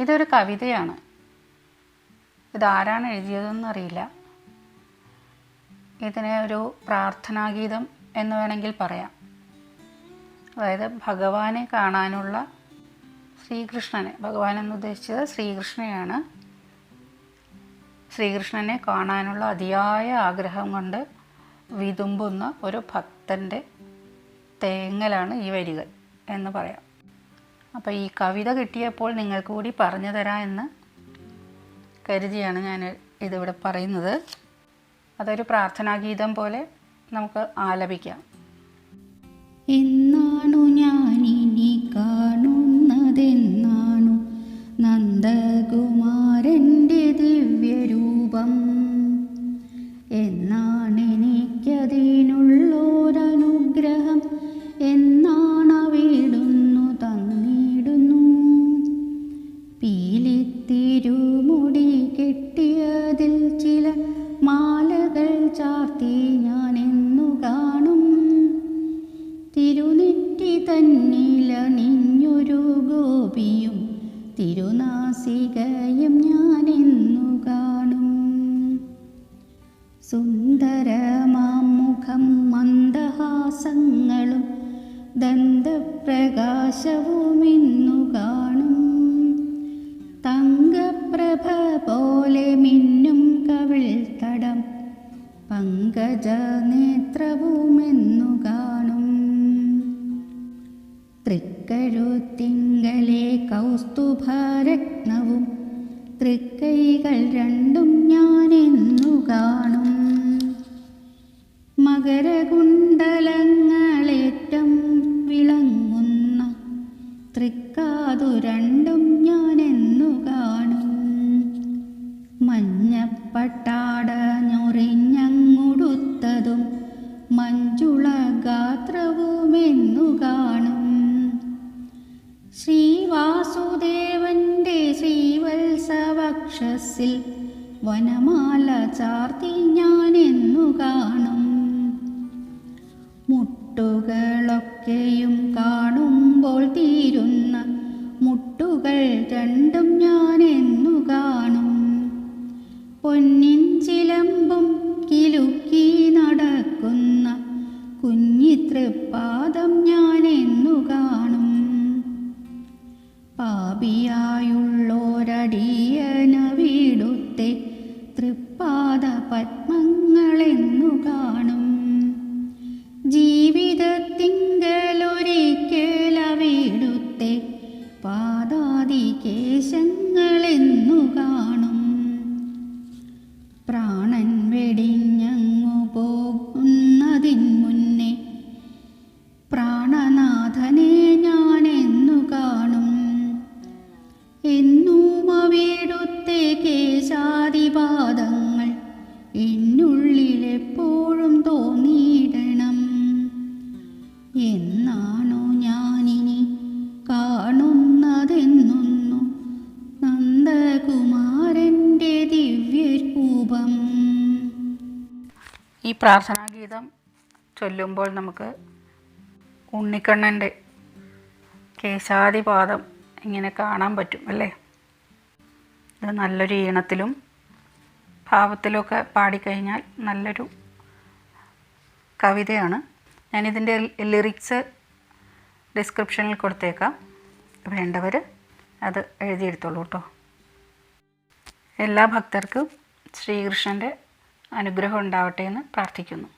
ഇതൊരു കവിതയാണ്. ഇതാരാണ് എഴുതിയതെന്നറിയില്ല ഇതിനെ ഒരു പ്രാർത്ഥനാഗീതം എന്ന് വേണമെങ്കിൽ പറയാം. അതായത് ഭഗവാനെ കാണാനുള്ള ശ്രീകൃഷ്ണനെ ഭഗവാൻ എന്ന് ഉദ്ദേശിച്ചത് ശ്രീകൃഷ്ണനെയാണ്. ശ്രീകൃഷ്ണനെ കാണാനുള്ള അതിയായ ആഗ്രഹം കൊണ്ട് വിതുമ്പുന്ന ഒരു ഭക്തന്റെ തേങ്ങലാണ് ഈ വരികൾ എന്ന് പറയാം. അപ്പോൾ ഈ കവിത കിട്ടിയപ്പോൾ നിങ്ങൾക്ക് കൂടി പറഞ്ഞു തരാം എന്ന് കരുതിയാണ് ഞാൻ ഇതിവിടെ പറയുന്നത്. അതൊരു പ്രാർത്ഥനാഗീതം പോലെ നമുക്ക് ആലപിക്കാം. എന്നാണു ഗോപിയും തിരുനാസികയും ഞാൻ എന്നു കാണും. സുന്ദരമാം മുഖം മന്ദഹാസങ്ങളും ദന്തപ്രകാശവും ഇന്നു കാണും. തങ്കപ്രഭ പോലെ മിന്നും കവിൾ തടം പങ്കജ നേത്രവുമെന്നു കാണും. തൃക്കഴുത്തിങ്കലെ കൗസ്തുഭരത്നവും തൃക്കൈകൾ രണ്ടും ഞാനെന്നു കാണും. മകരകുണ്ടലങ്ങളേറ്റം വിളങ്ങുന്ന തൃക്കാതു രണ്ടും ഞാനെന്നു കാണും. മഞ്ഞപ്പട്ടാട ശ്രീവാസുദേവന്റെ ശ്രീവത്സവക്ഷസിൽ വനമാല ചാർത്തി എന്നു കാണും. മുട്ടുകളൊക്കെയും കാണുമ്പോൾ തീരുന്ന മുട്ടുകൾ രണ്ടും ഞാൻ എന്നു കാണും. പൊന്നിൻ ചിലമ്പും കിലുക്കി നടക്കുന്ന ഞാൻ എന്നു കാണും. വീടുത്തെ തൃപ്പാദ പത്മങ്ങളെന്നു ഈ പ്രാർത്ഥനാ ഗീതം ചൊല്ലുമ്പോൾ നമുക്ക് ഉണ്ണിക്കണ്ണന്റെ കേശാദിപാദം ഇങ്ങനെ കാണാൻ പറ്റും അല്ലേ? ഇത് നല്ലൊരു ഈണത്തിലും ഭാവത്തിലുമൊക്കെ പാടിക്കഴിഞ്ഞാൽ നല്ലൊരു കവിതയാണ്. ഞാനിതിന്റെ ലിറിക്സ് ഡിസ്ക്രിപ്ഷനിൽ കൊടുത്തേക്കാം. വേണ്ടവർ അത് എഴുതിയെടുത്തോളൂ കേട്ടോ. എല്ലാ ഭക്തർക്കും ശ്രീകൃഷ്ണന്റെ അനുഗ്രഹം ഉണ്ടാവട്ടെ എന്ന് പ്രാർത്ഥിക്കുന്നു.